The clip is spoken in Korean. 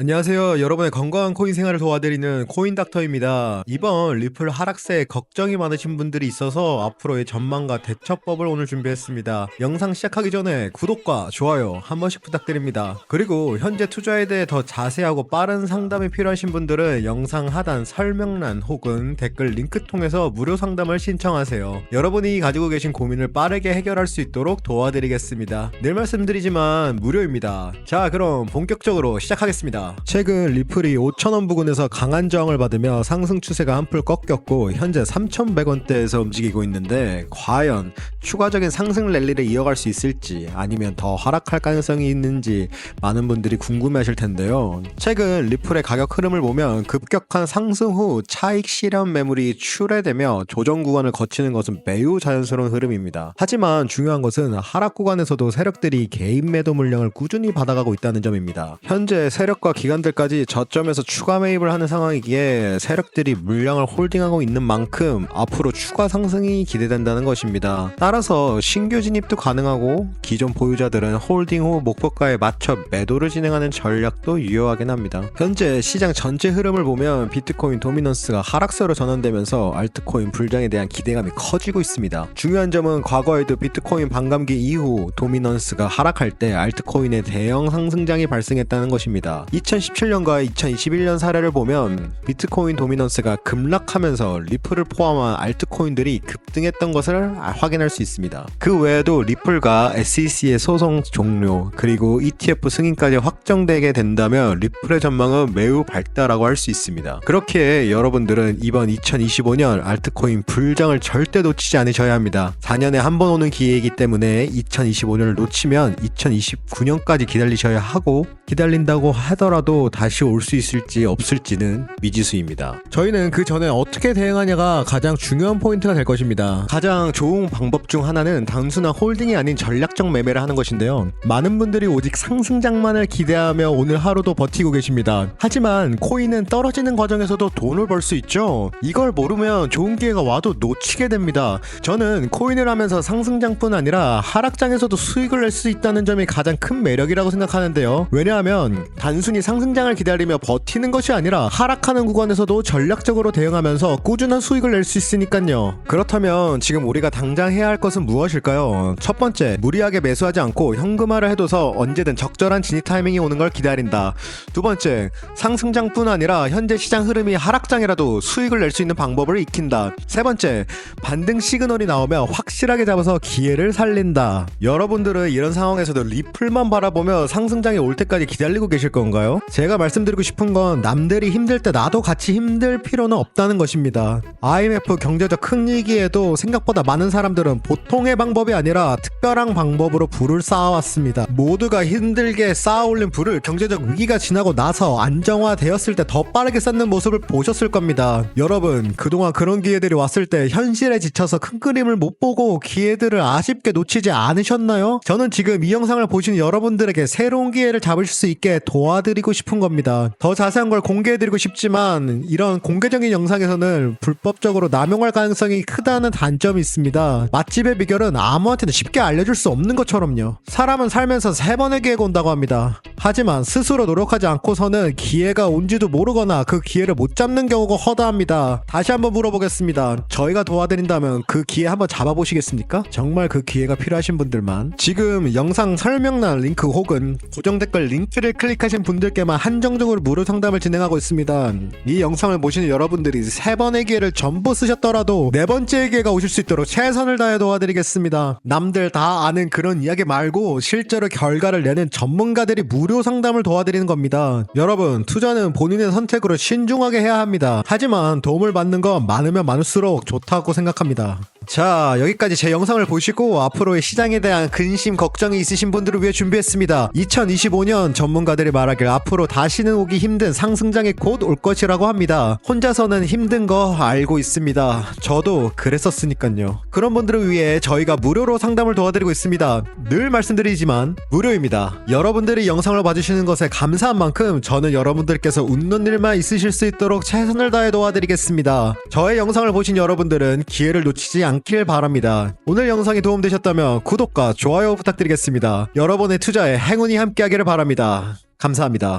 안녕하세요. 여러분의 건강한 코인 생활을 도와드리는 코인 닥터입니다. 이번 리플 하락세에 걱정이 많으신 분들이 있어서 앞으로의 전망과 대처법을 오늘 준비했습니다. 영상 시작하기 전에 구독과 좋아요 한 번씩 부탁드립니다. 그리고 현재 투자에 대해 더 자세하고 빠른 상담이 필요하신 분들은 영상 하단 설명란 혹은 댓글 링크 통해서 무료 상담을 신청하세요. 여러분이 가지고 계신 고민을 빠르게 해결할 수 있도록 도와드리겠습니다. 늘 말씀드리지만 무료입니다. 자, 그럼 본격적으로 시작하겠습니다. 최근 리플이 5,000원 부근에서 강한 저항을 받으며 상승 추세가 한풀 꺾였고 현재 3,100원대에서 움직이고 있는데 과연 추가적인 상승 랠리를 이어갈 수 있을지 아니면 더 하락할 가능성이 있는지 많은 분들이 궁금해하실 텐데요. 최근 리플의 가격 흐름을 보면 급격한 상승 후 차익 실현 매물이 출회되며 조정 구간을 거치는 것은 매우 자연스러운 흐름입니다. 하지만 중요한 것은 하락 구간에서도 세력들이 개인 매도 물량을 꾸준히 받아가고 있다는 점입니다. 현재 세력과 기관들까지 저점에서 추가 매입을 하는 상황이기에 세력들이 물량을 홀딩하고 있는 만큼 앞으로 추가 상승이 기대된다는 것입니다. 따라서 신규 진입도 가능하고 기존 보유자들은 홀딩 후 목표가에 맞춰 매도를 진행하는 전략도 유효하긴 합니다. 현재 시장 전체 흐름을 보면 비트코인 도미넌스가 하락세로 전환되면서 알트코인 불장에 대한 기대감이 커지고 있습니다. 중요한 점은 과거에도 비트코인 반감기 이후 도미넌스가 하락할 때 알트코인의 대형 상승장이 발생했다는 것입니다. 2017년과 2021년 사례를 보면 비트코인 도미넌스가 급락하면서 리플을 포함한 알트코인들이 급등했던 것을 확인할 수 있습니다. 그 외에도 리플과 SEC의 소송 종료 그리고 ETF 승인까지 확정되게 된다면 리플의 전망은 매우 밝다라고 할 수 있습니다. 그렇게 여러분들은 이번 2025년 알트코인 불장을 절대 놓치지 않으셔야 합니다. 4년에 한 번 오는 기회이기 때문에 2025년을 놓치면 2029년까지 기다리셔야 하고 기다린다고 하더라도 다시 올 수 있을지 없을지는 미지수입니다. 저희는 그 전에 어떻게 대응하냐가 가장 중요한 포인트가 될 것입니다. 가장 좋은 방법 중 하나는 단순한 홀딩이 아닌 전략적 매매를 하는 것인데요. 많은 분들이 오직 상승장만을 기대하며 오늘 하루도 버티고 계십니다. 하지만 코인은 떨어지는 과정에서도 돈을 벌 수 있죠. 이걸 모르면 좋은 기회가 와도 놓치게 됩니다. 저는 코인을 하면서 상승장뿐 아니라 하락장에서도 수익을 낼 수 있다는 점이 가장 큰 매력이라고 생각하는데요. 왜냐하면 단순히 상승장을 기다리며 버티는 것이 아니라 하락하는 구간에서도 전략적으로 대응하면서 꾸준한 수익을 낼 수 있으니까요. 그렇다면 지금 우리가 당장 해야 할 것은 무엇일까요? 첫 번째, 무리하게 매수하지 않고 현금화를 해둬서 언제든 적절한 진입 타이밍이 오는 걸 기다린다. 두 번째, 상승장뿐 아니라 현재 시장 흐름이 하락장이라도 수익을 낼 수 있는 방법을 익힌다. 세 번째, 반등 시그널이 나오면 확실하게 잡아서 기회를 살린다. 여러분들은 이런 상황에서도 리플만 바라보며 상승장이 올 때까지 기다리고 계실 건가요? 제가 말씀드리고 싶은 건 남들이 힘들 때 나도 같이 힘들 필요는 없다는 것입니다. IMF 경제적 큰 위기에도 생각보다 많은 사람들은 보통의 방법이 아니라 특별한 방법으로 불을 쌓아왔습니다. 모두가 힘들게 쌓아올린 불을 경제적 위기가 지나고 나서 안정화되었을 때 더 빠르게 쌓는 모습을 보셨을 겁니다. 여러분, 그동안 그런 기회들이 왔을 때 현실에 지쳐서 큰 그림을 못 보고 기회들을 아쉽게 놓치지 않으셨나요? 저는 지금 이 영상을 보시는 여러분들에게 새로운 기회를 잡으실 수 있게 도와드리 고 싶은 겁니다. 더 자세한 걸 공개해드리고 싶지만 이런 공개적인 영상에서는 불법적으로 남용할 가능성이 크다는 단점이 있습니다. 맛집의 비결은 아무한테나 쉽게 알려줄 수 없는 것처럼요. 사람은 살면서 세 번의 기회가 온다고 합니다. 하지만 스스로 노력하지 않고서는 기회가 온지도 모르거나 그 기회를 못 잡는 경우가 허다합니다. 다시 한번 물어보겠습니다. 저희가 도와드린다면 그 기회 한번 잡아보시겠습니까? 정말 그 기회가 필요하신 분들만 지금 영상 설명란 링크 혹은 고정 댓글 링크를 클릭하신 분들 께만 한정적으로 무료 상담을 진행하고 있습니다. 이 영상을 보시는 여러분들이 세 번의 기회를 전부 쓰셨더라도 네 번째 기회가 오실 수 있도록 최선을 다해 도와드리겠습니다. 남들 다 아는 그런 이야기 말고 실제로 결과를 내는 전문가들이 무료 상담을 도와드리는 겁니다. 여러분, 투자는 본인의 선택으로 신중하게 해야 합니다. 하지만 도움을 받는 건 많으면 많을수록 좋다고 생각합니다. 자, 여기까지 제 영상을 보시고 앞으로의 시장에 대한 근심, 걱정이 있으신 분들을 위해 준비했습니다. 2025년 전문가들이 말하길 앞으로 다시는 오기 힘든 상승장이 곧 올 것이라고 합니다. 혼자서는 힘든 거 알고 있습니다. 저도 그랬었으니까요. 그런 분들을 위해 저희가 무료로 상담을 도와드리고 있습니다. 늘 말씀드리지만 무료입니다. 여러분들이 영상을 봐주시는 것에 감사한 만큼 저는 여러분들께서 웃는 일만 있으실 수 있도록 최선을 다해 도와드리겠습니다. 저의 영상을 보신 여러분들은 기회를 놓치지 않길 바랍니다. 오늘 영상이 도움되셨다면 구독과 좋아요 부탁드리겠습니다. 여러분의 투자에 행운이 함께하기를 바랍니다. 감사합니다.